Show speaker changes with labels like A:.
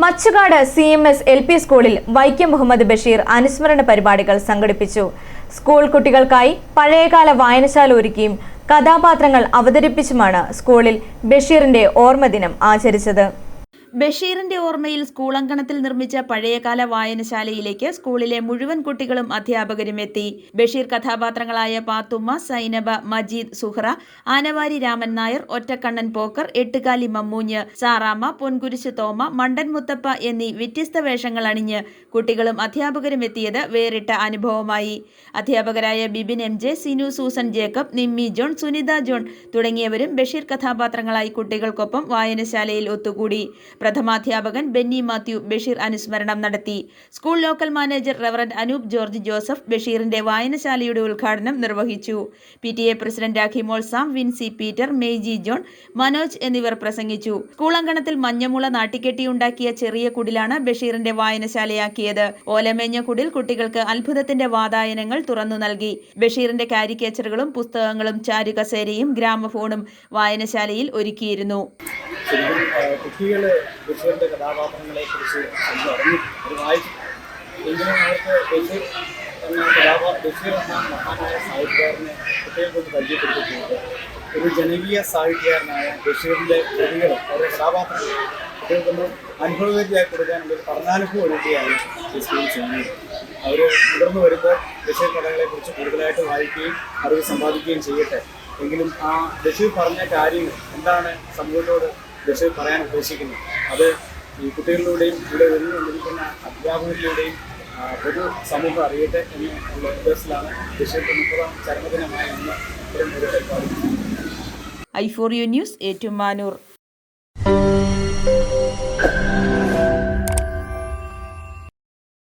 A: Machukad C M S L P സ്കൂളിൽ വൈക്കം മുഹമ്മദ് ബഷീർ അനുസ്മരണ പരിപാടികൾ സംഘടിപ്പിച്ചു. സ്കൂൾ കുട്ടികൾക്കായി പഴയകാല വായനശാല ഒരുക്കിയും കഥാപാത്രങ്ങൾ അവതരിപ്പിച്ചുമാണ് സ്കൂളിൽ ബഷീറിന്റെ ഓർമ്മദിനം ആചരിച്ചത്.
B: ബഷീറിന്റെ ഓർമ്മയിൽ സ്കൂളങ്കണത്തിൽ നിർമ്മിച്ച പഴയകാല വായനശാലയിലേക്ക് സ്കൂളിലെ മുഴുവൻ കുട്ടികളും അധ്യാപകരും എത്തി. ബഷീർ കഥാപാത്രങ്ങളായ പാത്തുമ്മ സൈനബ മജീദ് സുഹ്റ ആനവാരി രാമൻ നായർ ഒറ്റക്കണ്ണൻ പോക്കർ എട്ടുകാലി മമ്മൂഞ്ഞ് സാറാമ്മ പൊൻകുരിശ് തോമ മണ്ടൻ മുത്തപ്പ എന്നീ വ്യത്യസ്ത വേഷങ്ങൾ അണിഞ്ഞ് കുട്ടികളും അധ്യാപകരും എത്തിയത് വേറിട്ട അനുഭവമായി. അധ്യാപകരായ Bibin M J Sinu Susan Jacob Nimmi John Sunitha John തുടങ്ങിയവരും ബഷീർ കഥാപാത്രങ്ങളായി കുട്ടികൾക്കൊപ്പം വായനശാലയിൽ ഒത്തുകൂടി. പ്രഥമാധ്യാപകൻ ബെന്നി മാത്യു ബഷീർ അനുസ്മരണം നടത്തി. School local manager reverend Anoop George Joseph ബഷീറിന്റെ വായനശാലയുടെ ഉദ്ഘാടനം നിർവഹിച്ചു. P T A president Akhimol Sam Vincy Peter Meiji John Manoj എന്നിവർ പ്രസംഗിച്ചു. സ്കൂൾ അങ്കണത്തിൽ മഞ്ഞമുള നാട്ടിക്കെട്ടിയുണ്ടാക്കിയ ചെറിയ കുടിലാണ് ബഷീറിന്റെ വായനശാലയാക്കിയത്. ഓലമേഞ്ഞ കുടിൽ കുട്ടികൾക്ക് അത്ഭുതത്തിന്റെ വാതായനങ്ങൾ തുറന്നു നൽകി. ബഷീറിന്റെ കാരിക്കേച്ചറുകളും പുസ്തകങ്ങളും ചാരുകസേരയും ഗ്രാമഫോണും വായനശാലയിൽ ഒരുക്കിയിരുന്നു.
C: ശരിക്കും കുട്ടികൾ ബഷീറിന്റെ കഥാപാത്രങ്ങളെ കുറിച്ച് അറിഞ്ഞു. അത് വായിച്ചു. എങ്കിലും അവർക്ക് ബഷീർ എന്ന കഥാപാത്ര ബഷീർ എന്ന മഹാനായ സാഹിത്യകാരനെ കുട്ടികൾക്കൊന്ന് പരിചയപ്പെടുത്തിയിട്ടുണ്ട്. ഒരു ജനകീയ സാഹിത്യകാരനായ ബഷീറിന്റെ കൃതികൾ അവരുടെ കഥാപാത്രങ്ങൾ കുട്ടികൾക്കൊന്ന് അനുഭവവേദിയായി കൊടുക്കാനുള്ള ഒരു പഠനാനുഭവം ഒരുക്കുകയാണ് ബഷീർ ചെയ്യുന്നത്. അവർ മുതിർന്നു വരുമ്പോൾ ബഷീർ കഥകളെക്കുറിച്ച് കൂടുതലായിട്ട് വായിക്കുകയും അറിവ് സമ്പാദിക്കുകയും ചെയ്യട്ടെ. എങ്കിലും ആ ബഷീർ പറഞ്ഞ കാര്യങ്ങൾ എന്താണ് സമൂഹത്തോട് ബഷീർ പറയാൻ ഉദ്ദേശിക്കുന്നത് അത് ഈ കുട്ടികളിലൂടെയും ഇവിടെ വരുന്നുകൊണ്ടിരിക്കുന്ന അധ്യാപകരിലൂടെയും പൊതു സമൂഹം അറിയട്ടെ എന്ന് ഉള്ള ഉദ്ദേശത്തിലാണ് ദശയുടെ മുപ്പതാം ചരമദിനമായ ഇന്ന് ഇത്തരം ഒരു പരിപാടി.
B: I four U news Ettumanoor.